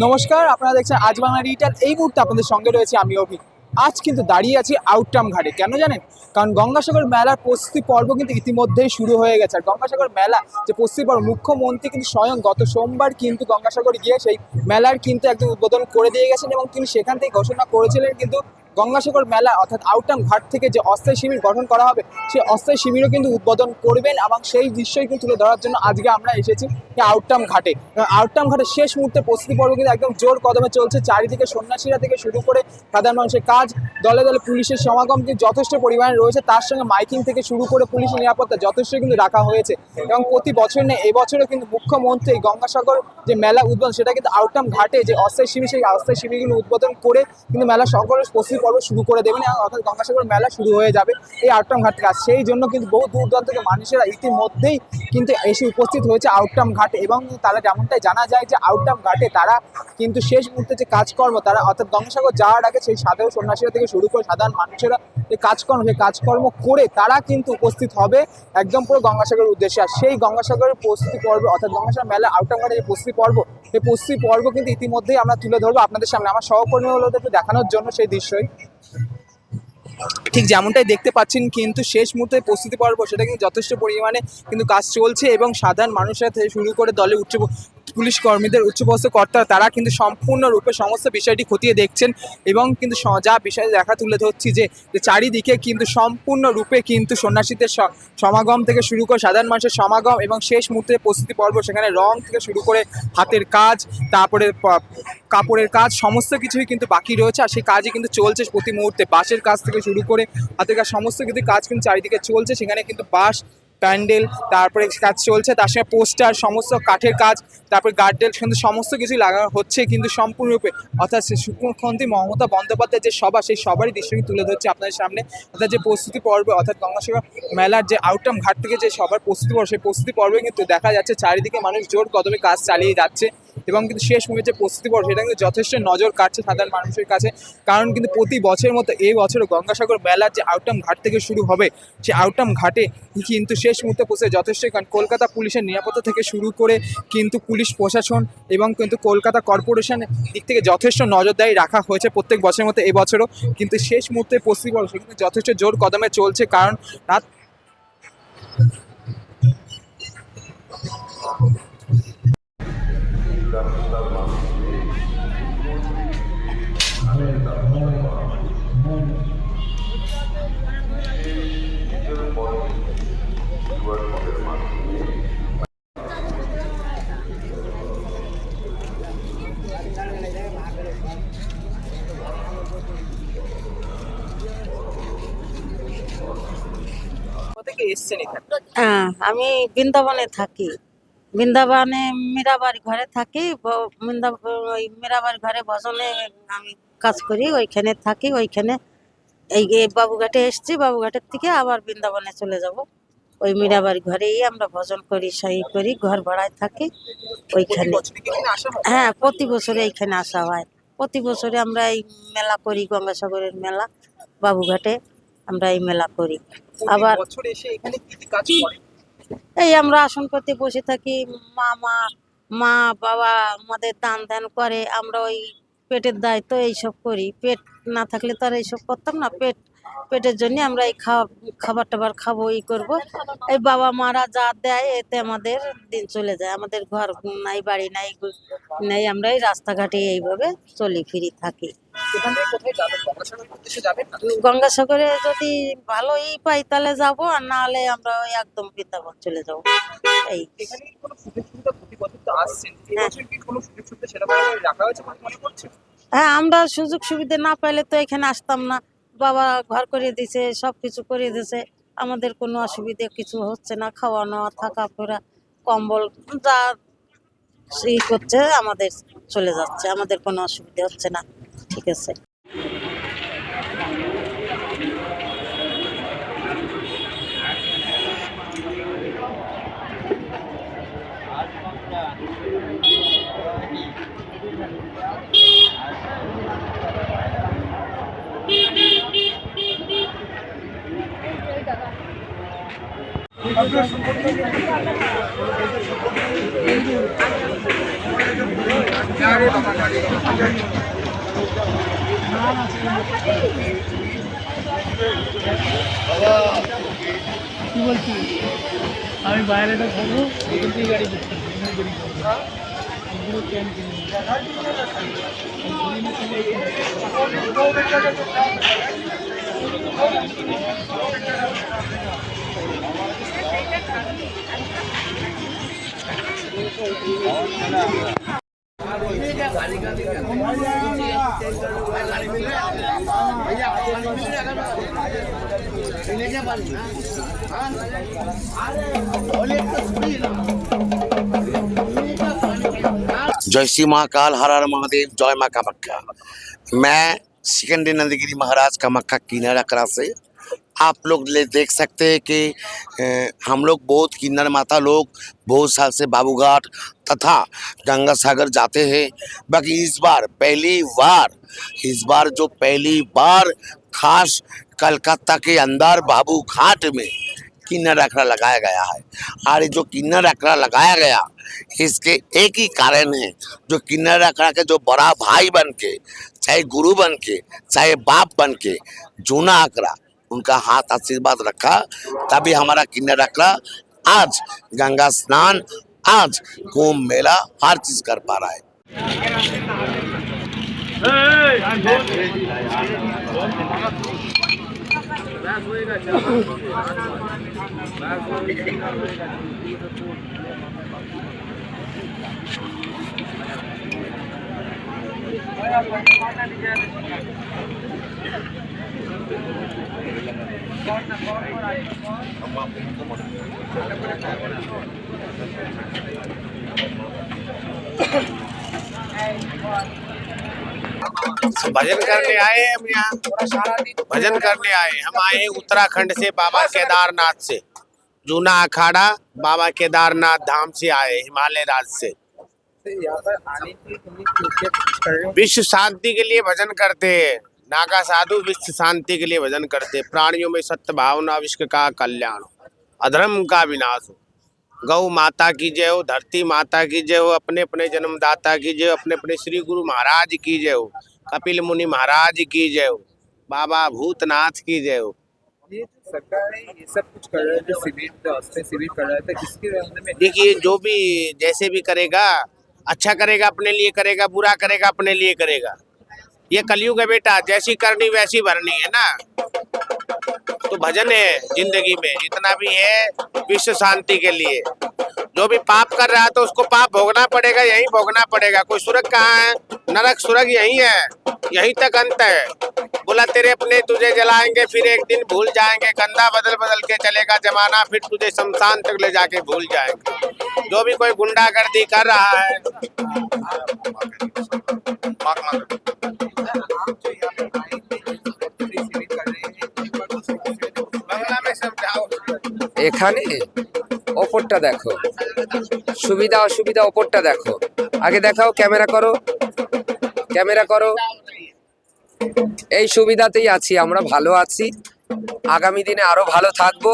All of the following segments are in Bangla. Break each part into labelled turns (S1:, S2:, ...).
S1: নমস্কার, আপনারা দেখছেন আজ বাংলা ডিজিটাল এই মুহূর্তে আপনাদের সঙ্গে রয়েছে আমি অভি। আজ কিন্তু দাঁড়িয়ে আছি আউটটাম ঘাটে, কেন জানেন? কারণ গঙ্গাসাগর মেলার প্রস্তুতি পর্ব কিন্তু ইতিমধ্যেই শুরু হয়ে গেছে। আর গঙ্গাসাগর মেলা যে প্রস্তুতি পর্ব, মুখ্যমন্ত্রী কিন্তু স্বয়ং গত সোমবার কিন্তু গঙ্গাসাগর গিয়ে সেই মেলার কিন্তু একদম উদ্বোধন করে দিয়ে গেছেন এবং তিনি সেখান থেকে ঘোষণা করেছিলেন কিন্তু গঙ্গাসাগর মেলা, অর্থাৎ আউটটাম ঘাট থেকে যে অস্থায়ী শিবির গঠন করা হবে সেই অস্থায়ী শিবিরও কিন্তু উদ্বোধন করবেন এবং সেই দৃশ্যই কিন্তু তুলে ধরার জন্য আজকে আমরা এসেছি আউটটাম ঘাটে। আউটটাম ঘাটের শেষ মুহূর্তে প্রস্তুতি পর্ব কিন্তু একদম জোর কদমে চলছে। চারিদিকে সন্ন্যাসীরা থেকে শুরু করে সাধারণ মানুষের কাজ, দলে দলে পুলিশের সমাগম কিন্তু যথেষ্ট পরিমাণে রয়েছে। তার সঙ্গে মাইকিং থেকে শুরু করে পুলিশের নিরাপত্তা যথেষ্ট কিন্তু রাখা হয়েছে এবং প্রতি বছর নেই এবছরও কিন্তু মুখ্যমন্ত্রী গঙ্গাসাগর যে মেলা উদ্বোধন, সেটা কিন্তু আউটটাম ঘাটে যে অস্থায়ী শিবির, সেই অস্থায়ী শিবিরগুলো উদ্বোধন করে কিন্তু মেলা সকলের প্রস্তুতি পর্ব শুরু করে দেবেন অর্থাৎ গঙ্গাসাগর মেলা শুরু হয়ে যাবে এই আউটটাম ঘাট থেকে। সেই জন্য কিন্তু বহু দূর দূরান্ত থেকে মানুষেরা ইতিমধ্যেই কিন্তু এসে উপস্থিত হয়েছে আউটটাম ঘাটে এবং তারা যেমনটাই জানা যায় যে আউটটাম ঘাটে তারা কিন্তু শেষ মুহূর্তে যে কাজকর্ম, তারা অর্থাৎ গঙ্গাসাগর যাওয়ার আগে সেই সাধারণ সন্ন্যাসীরা থেকে শুরু করে সাধারণ মানুষেরা যে কাজকর্ম, সেই কাজকর্ম করে তারা কিন্তু উপস্থিত হবে একদম পুরো গঙ্গাসাগরের উদ্দেশ্যে। আর সেই গঙ্গাসাগরের প্রস্তুতি পর্ব, অর্থাৎ গঙ্গাসাগর মেলা আউটটাম ঘাটের যে প্রস্তুতি পর্ব, সেই প্রস্তুতি পর্ব কিন্তু ইতিমধ্যেই আমরা তুলে ধরবো আপনাদের সামনে। আমার সহকর্মী হলো একটু দেখানোর জন্য সেই দৃশ্যই। ঠিক যেমনটাই দেখতে পাচ্ছেন, কিন্তু শেষ মুহূর্তে প্রস্তুতি পর্ব, সেটা কিন্তু যথেষ্ট পরিমাণে কিন্তু কাজ চলছে এবং সাধারণ মানুষের থেকে শুরু করে দলে উচ্চ পুলিশ কর্মীদের উচ্চপদস্থ কর্তারা তারা কিন্তু সম্পূর্ণরূপে সমস্ত বিষয়টি খতিয়ে দেখছেন এবং কিন্তু যা বিষয়ে দেখা তুলে ধরছি যে যে চারিদিকে কিন্তু সম্পূর্ণরূপে কিন্তু সন্ন্যাসীদের সমাগম থেকে শুরু করে সাধারণ মানুষের সমাগম এবং শেষ মুহূর্তে প্রস্তুতি পর্ব, সেখানে রং থেকে শুরু করে হাতের কাজ, তারপরে কাপড়ের কাজ, সমস্ত কিছুই কিন্তু বাকি রয়েছে আর সেই কাজই কিন্তু চলছে প্রতি মুহূর্তে। বাঁশের কাজ থেকে শুরু করে হাতের কাজ, সমস্ত কিছু কাজ কিন্তু চারিদিকে চলছে। সেখানে কিন্তু বাঁশ প্যান্ডেল, তারপরে কাজ চলছে, তার সঙ্গে পোস্টার, সমস্ত কাঠের কাজ, তারপরে গার্ডেল, কিন্তু সমস্ত কিছুই লাগানো হচ্ছে কিন্তু সম্পূর্ণরূপে। অর্থাৎ মুখ্যমন্ত্রী মমতা বন্দ্যোপাধ্যায় যে সভা, সেই সবারই দৃশ্যটি তুলে ধরছে আপনাদের সামনে। অর্থাৎ যে প্রস্তুতি পর্ব, অর্থাৎ গঙ্গাসাগর মেলার যে আউটকাম ঘাট থেকে যে সবার প্রস্তুতি পর্ব, সেই প্রস্তুতি পর্বে কিন্তু দেখা যাচ্ছে। চারিদিকে মানুষ জোর কদমে কাজ চালিয়ে যাচ্ছে। এবং কিন্তু শেষ মুহূর্তে যে প্রস্তুতি পর্ব, সেটা কিন্তু যথেষ্ট নজর কাটছে সাধারণ মানুষের কাছে। কারণ কিন্তু প্রতি বছরের মতো এই বছরও গঙ্গাসাগর মেলার যে আউটকাম ঘাট থেকে শুরু হবে সেই আউটকাম ঘাটে কিন্তু শেষ মুহূর্তে পৌঁছে যথেষ্ট কারণ কলকাতা পুলিশের নিরাপত্তা থেকে শুরু করে কিন্তু পুলিশ প্রশাসন এবং কিন্তু কলকাতা কর্পোরেশনের দিক থেকে যথেষ্ট নজরদারি রাখা হয়েছে প্রত্যেক বছরের মতো এবছরও কিন্তু শেষ মুহূর্তে পর্ব, সেখানে যথেষ্ট জোর কদমে চলছে কারণ রাত
S2: আমি বৃন্দাবনে থাকি। বৃন্দাবনে মীরাবাড়ি ঘরে থাকি ওই মীরাবাড়ি ঘরে ভজনে আমি কাজ করি ওইখানে থাকি ওইখানে এই বাবুঘাটে এসছি বাবুঘাটের থেকে আবার বৃন্দাবনে চলে যাব। ওই মীরাবাড়ি ঘরেই আমরা ভজন করি সই করি ঘর ভাড়ায় থাকি ওইখানে।
S1: হয়?
S2: হ্যাঁ প্রতি বছরে এইখানে আসা হয়। প্রতি বছরে আমরা এই মেলা করি গঙ্গাসাগরের মেলা বাবুঘাটে আমরা এই মেলা করি। আবার এই আমরা আসন করতে বসে থাকি মা মা মা বাবা আমাদের দান দান করে আমরা ওই পেটের দায়িত্ব এইসব করি। পেট না থাকলে তো আর এইসব করতাম না পেট পেটের জন্য আমরা এই খাওয়া খাবার টাবার খাব ই করব। এই বাবা মারা যা দেয় এতে আমাদের দিন চলে যায়। আমাদের ঘর নাই বাড়ি নাই নেই আমরা এই রাস্তাঘাটে এইভাবে চলি ফিরি থাকি। গঙ্গাসাগরে যদি ভালো ই পাই তাহলে যাব। আর না হলে আমরা ওই একদম বৃন্দাবন চলে যাব। এই। হ্যাঁ। হ্যাঁ আমরা সুযোগ সুবিধা না পাইলে তো এখানে আসতাম না। বাবা ঘর করে দিছে সব কিছু করে দিছে। আমাদের কোনো অসুবিধে কিছু হচ্ছে না খাওয়া থাকা ফেরা কম্বল, যা ই করছে, আমাদের চলে যাচ্ছে, আমাদের কোনো অসুবিধে হচ্ছে না, ঠিক আছে।
S3: কি বলছি আমি বাইরেটা থাকব গাড়ি ক্যাম্প
S4: जय श्री महाकाल, हर हर महादेव, जय माँ कामाख्या मैं सिकंदर नंदगिरी महाराज कामाख्या किन्नर अकरा से आप लोग ले देख सकते हैं कि हम लोग बहुत किन्नर माता लोग, बहुत साल से बाबूघाट तथा गंगा सागर जाते हैं। बाकी इस बार पहली बार, इस बार जो पहली बार खास कलकत्ता के अंदर बाबू घाट में किन्नर अखड़ा लगाया गया है। और जो किन्नर अखड़ा लगाया गया, इसके एक ही कारण है, जो किन्नर अखड़ा के जो बड़ा भाई बन के, चाहे गुरु बन के, चाहे बाप बन के, जूना अखड़ा उनका हाथ आशीर्वाद रखा, तभी हमारा किन्नर अखड़ा आज गंगा स्नान, आज कुंभ मेला, हर चीज़ कर पा रहा है।
S5: भजन करने आए हम यहाँ। भजन करने आए हम आए उत्तराखंड से बाबा केदारनाथ से। जूना अखाड़ा बाबा केदारनाथ धाम से आए हिमालय राज्य से। विश्व शांति के लिए भजन करते हैं। नागा साधु विश्व शांति के लिए भजन करते प्राणियों में सत्य भावना विश्व का कल्याण हो अधर्म का विनाश हो। गौ माता की जय हो धरती माता की जय हो अपने अपने जन्मदाता की जय हो अपने अपने श्री गुरु महाराज की जय हो कपिल मुनि महाराज की जय हो बाबा भूतनाथ की जय हो।
S1: ये सरकार ये सब कुछ कर रहा है जो शिविर शिविर कर रहा था किसके
S5: देखिए जो भी जैसे भी करेगा अच्छा करेगा अपने लिए करेगा बुरा करेगा अपने लिए करेगा। ये कलयुग है बेटा, जैसी करनी वैसी भरनी है ना। तो भजन है ज़िंदगी में जितना भी है विश्व शांति के लिए। जो भी पाप कर रहा है तो उसको पाप भोगना पड़ेगा, यही भोगना पड़ेगा। कोई सुरग कहाँ है? नरक सुरग यही है, यही तक अंत है। बोला, तेरे अपने तुझे जलाएँगे, फिर एक दिन भूल जाएँगे, कंधा बदल बदल के चलेगा जमाना, फिर तुझे शमशान तक ले जाके भूल जाएँगे। जो भी कोई गुंडागर्दी कर रहा है बांग्ला में समझाओ
S6: এখানে ওপরটা দেখো সুবিধা অসুবিধা ওপরটা দেখো আগে দেখাও ক্যামেরা করো ক্যামেরা করো এই সুবিধাতেই আছি আমরা ভালো আছি আগামী দিনে আরও ভালো থাকব।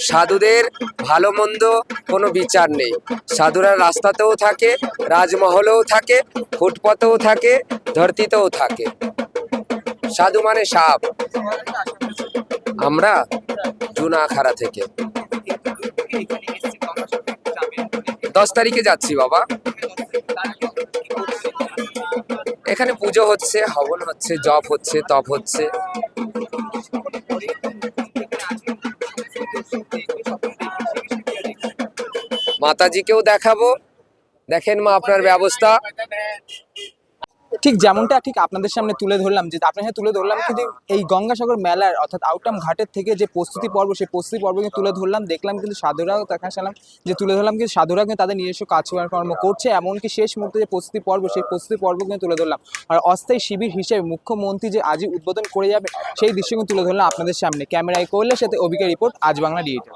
S6: সাধুদের ভালো মন্দ কোনো বিচার নেই। সাধুরা রাস্তাতেও থাকে, রাজমহলেও থাকে ফুটপথেও থাকে, ধরতিতেও থাকে। সাধু মানে সাপ। আমরা জুনা আখাড়া থেকে। দশ তারিখে যাচ্ছি বাবা। এখানে পুজো হচ্ছে, হবন হচ্ছে, জপ হচ্ছে, তপ হচ্ছে। মাতাজিকেও দেখাবো। দেখেন মা, আপনার ব্যবস্থা।
S1: ঠিক যেমনটা ঠিক আপনাদের সামনে তুলে ধরলাম যে আপনার সাথে তুলে ধরলাম কিন্তু এই গঙ্গাসাগর মেলার অর্থাৎ আউটাম ঘাটের থেকে যে প্রস্তুতি পর্ব, সেই প্রস্তুতি পর্ব কিন্তু তুলে ধরলাম, দেখলাম কিন্তু সাধুরাও দেখাশালাম যে তুলে ধরলাম কিন্তু সাধুরা কিন্তু তাদের নিজস্ব কাজকর্ম করছে, এমনকি শেষ মুহূর্তে যে প্রস্তুতি পর্ব, সেই প্রস্তুতি পর্ব কিন্তু তুলে ধরলাম। আর অস্থায়ী শিবির হিসেবে মুখ্যমন্ত্রী যে আজই উদ্বোধন করে যাবে, সেই দৃশ্য কিন্তু তুলে ধরলাম আপনাদের সামনে। ক্যামেরায় করলে সাথে অভিজ্ঞ রিপোর্ট আজ বাংলা ডিজিটাল